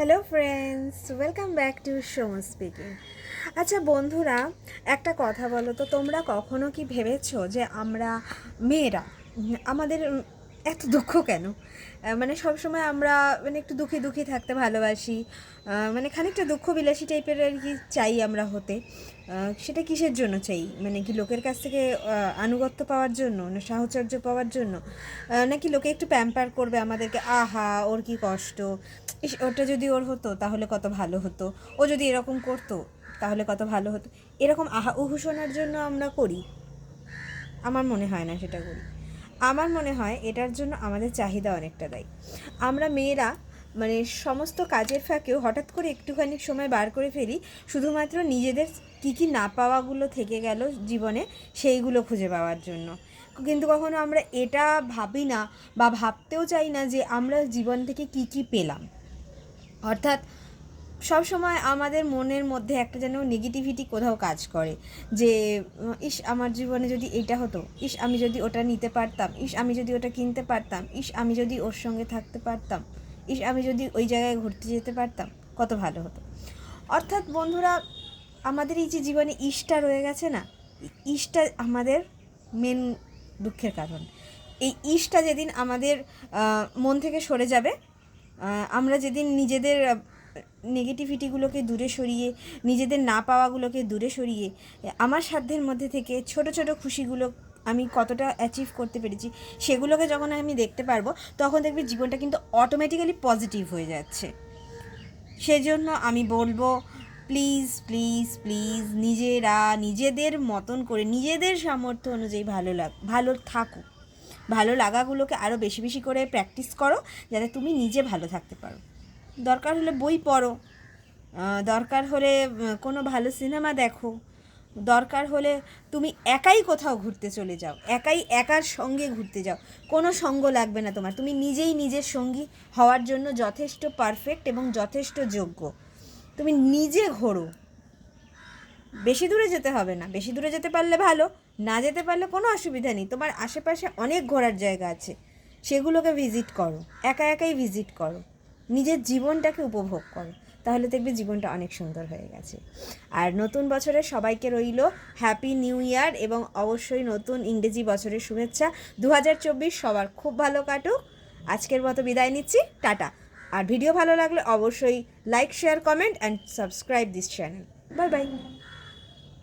Hello friends welcome back to Som speaking আচ্ছা বন্ধুরা, একটা কথা বলো তো, তোমরা কখনো কি ভেবেছো যে আমরা মেয়েরা, আমাদের এত দুঃখ কেন? মানে সবসময় আমরা মানে একটু দুঃখী দুঃখী থাকতে ভালোবাসি। মানে খানিকটা দুঃখ বিলাসী টাইপের আর কি চাই আমরা হতে। সেটা কিসের জন্য চাই? মানে কি লোকের কাছ থেকে আনুগত্য পাওয়ার জন্য, না সাহচর্য পাওয়ার জন্য? নাকি লোকে একটু প্যাম্পার করবে আমাদেরকে, আহা, ওর কি কষ্ট। ওটা যদি ওর হতো, তাহলে কত ভালো হতো। ও যদি এরকম করতো, তাহলে কত ভালো হতো। এরকম আহা উহু জন্য আমরা করি। আমার মনে হয় না সেটা করি। আমার মনে হয় এটার জন্য আমাদের চাহিদা অনেকটা দায়ী। আমরা মেয়েরা মানে সমস্ত কাজের ফাঁকেও হঠাৎ করে একটুখানি সময় বার করে ফেলি, শুধুমাত্র নিজেদের কী কী না পাওয়াগুলো থেকে গেল জীবনে সেইগুলো খুঁজে পাওয়ার জন্য। কিন্তু কখনো আমরা এটা ভাবি না বা ভাবতেও চাই না যে আমরা জীবন থেকে কী কী পেলাম। অর্থাৎ সব সময় আমাদের মনের মধ্যে একটা যেন নেগেটিভিটি কোথাও কাজ করে। যে ইস, আমার জীবনে যদি এটা হতো, ইস, আমি যদি ওটা নিতে পারতাম, ইস, আমি যদি ওটা কিনতে পারতাম, ইস, আমি যদি ওর সঙ্গে থাকতে পারতাম, ইস, আমি যদি ওই জায়গায় ঘুরতে যেতে পারতাম, কত ভালো হতো। অর্থাৎ বন্ধুরা, আমাদের এই যে জীবনে ইসটা রয়ে গেছে না, ইসটা আমাদের মেন দুঃখের কারণ। এই ইসটা যেদিন আমাদের মন থেকে সরে যাবে আমরা যেদিন নিজেদের নেগেটিভিটিগুলোকে দূরে সরিয়ে, নিজেদের না পাওয়াগুলোকে দূরে সরিয়ে, আমার সাধ্যের মধ্যে থেকে ছোট ছোট খুশিগুলো আমি কতটা অ্যাচিভ করতে পেরেছি, সেগুলোকে যখন আমি দেখতে পারব, তখন দেখবে জীবনটা কিন্তু অটোমেটিক্যালি পজিটিভ হয়ে যাচ্ছে। সেজন্য আমি বলব প্লিজ প্লিজ প্লিজ নিজেরা নিজেদের মতন করে, নিজেদের সামর্থ্য অনুযায়ী ভালো লাগ, ভালো থাকো। ভালো লাগাগুলোকে আরও বেশি বেশি করে প্র্যাকটিস করো, যাতে তুমি নিজে ভালো থাকতে পারো। দরকার হলে বই পড়ো। দরকার হলে কোনো ভালো সিনেমা দেখো। দরকার হলে তুমি একাই কোথাও ঘুরতে চলে যাও। একাই একার সঙ্গে ঘুরতে যাও। কোনো সঙ্গ লাগবে না তোমার। তুমি নিজেই নিজের সঙ্গী হওয়ার জন্য যথেষ্ট পারফেক্ট এবং যথেষ্ট যোগ্য। তুমি নিজে ঘোরো। বেশি দূরে যেতে হবে না। বেশি দূরে যেতে পারলে ভালো, না যেতে পারলে কোনো অসুবিধা নেই। তোমার আশেপাশে অনেক ঘোরার জায়গা আছে। সেগুলোকে ভিজিট করো। একা একাই ভিজিট করো। নিজের জীবনটাকে উপভোগ করো, তাহলে দেখবে জীবনটা অনেক সুন্দর হয়ে গেছে। আর নতুন বছরে সবাইকে রইল হ্যাপি নিউ ইয়ার এবং অবশ্যই নতুন ইংরেজি বছরের শুভেচ্ছা। দু হাজার চব্বিশ সবার খুব ভালো কাটুক। আজকের মতো বিদায় নিচ্ছি। টাটা। আর ভিডিও ভালো লাগলে অবশ্যই like share comment and subscribe this channel bye bye